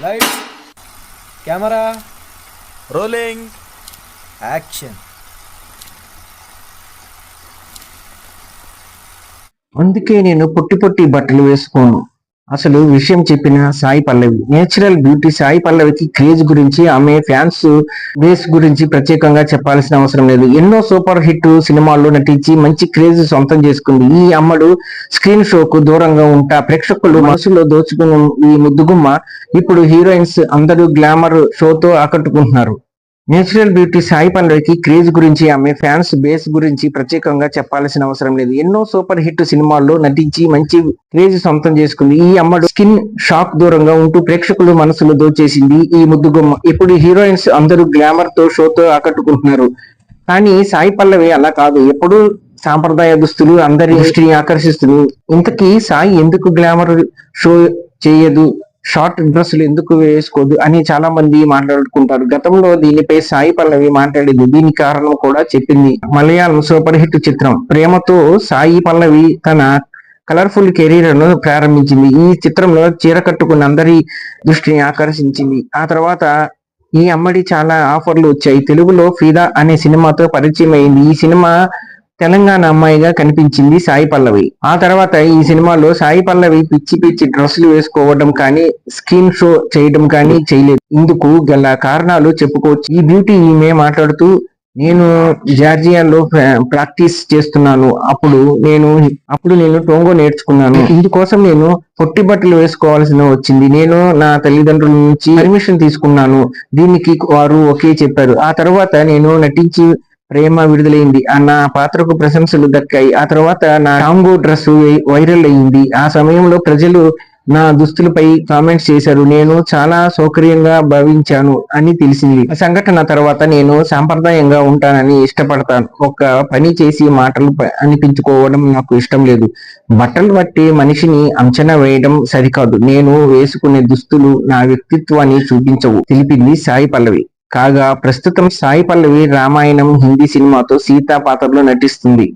Lights camera rolling. Action. అందుకే నేను పొట్టి పొట్టి బట్టలు వేసుకోను. అసలు విషయం చెప్పిన సాయి పల్లవి నేచురల్ బ్యూటీ సాయి పల్లవికి క్రేజ్ గురించి ఆమె ఫ్యాన్స్ బేస్ గురించి ప్రత్యేకంగా చెప్పాల్సిన అవసరం లేదు. ఎన్నో సూపర్ హిట్ సినిమాల్లో నటించి మంచి క్రేజ్ సొంతం చేసుకుంది. ఈ అమ్మడు స్క్రీన్ షోకు దూరంగా ఉంటా. ప్రేక్షకులు మనసులో దోచుకున్న ఈ ముద్దుగుమ్మ ఇప్పుడు హీరోయిన్స్ అందరూ గ్లామర్ షోతో ఆకట్టుకుంటున్నారు. నేచురల్ బ్యూటీ సాయి పల్లవికి క్రేజ్ గురించి ఆమె ఫ్యాన్స్ బేస్ గురించి ప్రత్యేకంగా చెప్పాల్సిన అవసరం లేదు. ఎన్నో సూపర్ హిట్ సినిమాల్లో నటించి మంచి క్రేజ్ సొంతం చేసుకుంది. ఈ అమ్మడు స్కిన్ షాక్ దూరంగా ఉంటూ ప్రేక్షకులు మనసులో దోచేసింది. ఈ ముద్దుగుమ్మ ఇప్పుడు హీరోయిన్స్ అందరూ గ్లామర్తో షోతో ఆకట్టుకుంటున్నారు. కానీ సాయి పల్లవి అలా కాదు. ఎప్పుడు సాంప్రదాయ దుస్తులు అందరి దృష్టిని ఆకర్షిస్తుంది. ఇంతకీ సాయి ఎందుకు గ్లామర్ షో చేయదు? షార్ట్ డ్రెస్సులు ఎందుకు వేసుకోదు అని చాలా మంది మాట్లాడుకుంటారు. గతంలో దీనిపై సాయి పల్లవి మాట్లాడేది దీని కారణం కూడా చెప్పింది మలయాళం సూపర్ హిట్ చిత్రం. ప్రేమతో సాయి పల్లవి తన కలర్ఫుల్ కెరీర్ను ప్రారంభించింది. ఈ చిత్రంలో చీర కట్టుకున్న అందరి దృష్టిని ఆకర్షించింది. ఆ తర్వాత ఈ అమ్మడి చాలా ఆఫర్లు వచ్చాయి. తెలుగులో ఫిదా అనే సినిమాతో పరిచయం అయింది ఈ సినిమా తెలంగాణ అమ్మాయిగా కనిపించింది సాయి పల్లవి. ఆ తర్వాత ఈ సినిమాలో సాయి పల్లవి పిచ్చి పిచ్చి డ్రెస్సులు వేసుకోవడం కానీ స్కిన్ షో చేయడం కానీ చేయలేదు. ఇందుకు గల కారణాలు చెప్పుకోవచ్చు. ఈ బ్యూటీ ఈమె మాట్లాడుతూ నేను జార్జియాలో ప్రాక్టీస్ చేస్తున్నాను. అప్పుడు నేను అప్పుడు నేను టోంగో నేర్చుకున్నాను. ఇందుకోసం నేను పొట్టి బట్టలు వేసుకోవాల్సిన వచ్చింది. నేను నా తల్లిదండ్రుల నుంచి పర్మిషన్ తీసుకున్నాను. దీనికి వారు ఓకే చెప్పారు. ఆ తర్వాత నేను నటించి ప్రేమ విడుదలైంది. ఆ నా పాత్రకు ప్రశంసలు దక్కాయి. ఆ తర్వాత నా టాంగో డ్రెస్ వైరల్ అయింది. ఆ సమయంలో ప్రజలు నా దుస్తులపై కామెంట్స్ చేశారు. నేను చాలా సౌకర్యంగా భావించాను అని తెలిసింది. సంఘటన తర్వాత నేను సాంప్రదాయంగా ఉంటానని ఇష్టపడతాను. ఒక పని చేసి మాటలు అనిపించుకోవడం నాకు ఇష్టం లేదు. బట్టలు బట్టి మనిషిని అంచనా వేయడం సరికాదు. నేను వేసుకునే దుస్తులు నా వ్యక్తిత్వాన్ని చూపించవు తెలిపింది సాయి పల్లవి. కాగా ప్రస్తుతం సాయి పల్లవి రామాయణం హిందీ సినిమాతో సీతా పాత్రలో నటిస్తుంది.